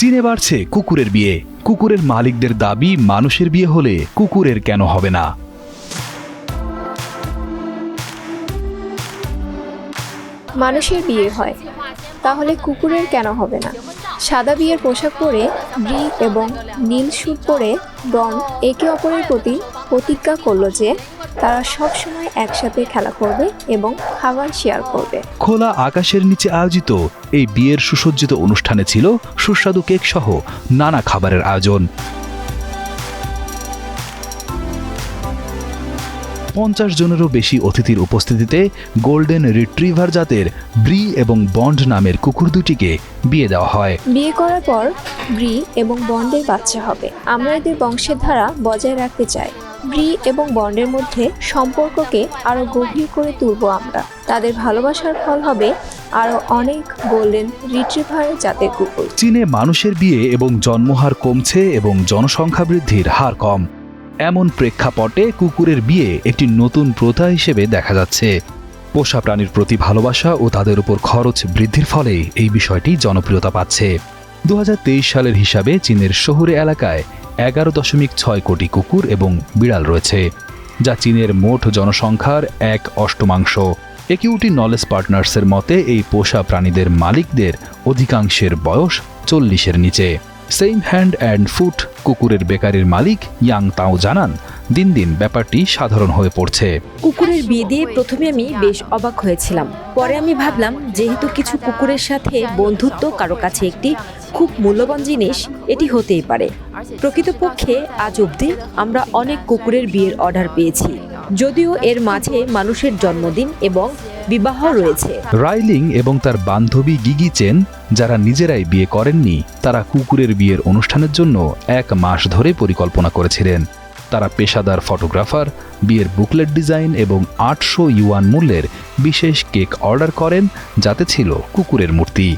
চীনে বাড়ছে কুকুরের বিয়ে। কুকুরের মালিকদের দাবি, মানুষের বিয়ে হলে কুকুরের কেন হবে না? মানুষের বিয়ে হয়, তাহলে কুকুরের কেন হবে না? সাদা বিয়ের পোশাক পরে ব্রি এবং নীল স্যুট পরে ডন একে অপরের প্রতি প্রতিজ্ঞা করল যে তারা সব সময় একসাথে খেলা করবে এবং খাবার শেয়ার করবে। খোলা আকাশের নিচে আয়োজিত এই বিয়ের সুসজ্জিত অনুষ্ঠানে ছিল সুস্বাদু কেক সহ নানা খাবারের আয়োজন। পঞ্চাশ জনেরও বেশি অতিথির উপস্থিতিতে গোল্ডেন রিট্রিভার জাতের ব্রি এবং বন্ড নামের কুকুর দুটিকে বিয়ে দেওয়া হয়। বিয়ে করার পর ব্রি এবং বন্ডের বাচ্চা হবে। আমরা এদের বংশের ধারা বজায় রাখতে চাই। ব্রি এবং বন্ডের মধ্যে সম্পর্ককে আরও গভীর করে তুলব আমরা। তাদের ভালোবাসার ফল হবে আরও অনেক গোল্ডেন রিট্রিভার জাতের কুকুর। চীনে মানুষের বিয়ে এবং জন্মহার কমছে এবং জনসংখ্যা বৃদ্ধির হার কম। এমন প্রেক্ষাপটে কুকুরের বিয়ে একটি নতুন প্রথা হিসেবে দেখা যাচ্ছে। পোষা প্রাণীর প্রতি ভালোবাসা ও তাদের উপর খরচ বৃদ্ধির ফলে এই বিষয়টি জনপ্রিয়তা পাচ্ছে। দু হাজার তেইশ সালের হিসাবে চীনের শহুরে এলাকায় এগারো দশমিক ছয় কোটি কুকুর এবং বিড়াল রয়েছে, যা চীনের মোট জনসংখ্যার এক অষ্টমাংশ। একিউটি নলেজ পার্টনার্সের মতে, এই পোষা প্রাণীদের মালিকদের অধিকাংশের বয়স চল্লিশের নিচে। সেম হ্যান্ড অ্যান্ড ফুট কুকুরের বেকারির মালিক ইয়াং তাও জানান, দিন দিন ব্যাপারটি সাধারণ হয়ে পড়ছে। কুকুরের বিয়ে দিয়ে প্রথমে আমি বেশ অবাক হয়েছিলাম। পরে আমি ভাবলাম, যেহেতু কিছু কুকুরের সাথে বন্ধুত্ব কারও কাছে একটি খুব মূল্যবান জিনিস, এটি হতেই পারে। প্রকৃতপক্ষে, আজ অবধি আমরা অনেক কুকুরের বিয়ের অর্ডার পেয়েছি। যদিও এর মাঝে মানুষের জন্মদিন এবং বিবাহ রয়েছে। রাইলিং এবং তার বান্ধবী গিগি চেন, যারা নিজেরাই বিয়ে করেননি, তারা কুকুরের বিয়ের অনুষ্ঠানের জন্য এক মাস ধরে পরিকল্পনা করেছিলেন। তারা পেশাদার ফটোগ্রাফার, বিয়ের বুকলেট ডিজাইন এবং আটশো ইউয়ান মূল্যের বিশেষ কেক অর্ডার করেন, যাতে ছিল কুকুরের মূর্তি।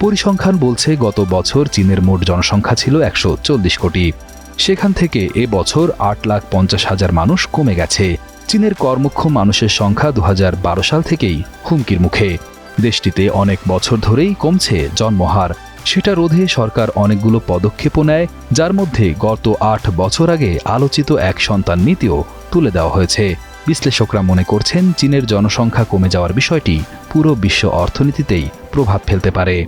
পরিসংখ্যান বলছে গত বছর চীনের মোট জনসংখ্যা ছিল একশো চল্লিশ কোটি। সেখান থেকে এ বছর আট লাখ পঞ্চাশ হাজার মানুষ কমে গেছে। চীনের কর্মক্ষম মানুষের সংখ্যা দু হাজার বারো সাল থেকেই হুমকির মুখে। দেশটিতে অনেক বছর ধরেই কমছে জন্মহার। সেটা রোধে সরকার অনেকগুলো পদক্ষেপও নেয়, যার মধ্যে গত আট বছর আগে আলোচিত এক সন্তান নীতিও তুলে দেওয়া হয়েছে। বিশ্লেষকরা মনে করছেন, চীনের জনসংখ্যা কমে যাওয়ার বিষয়টি পুরো বিশ্ব অর্থনীতিতেই প্রভাব ফেলতে পারে।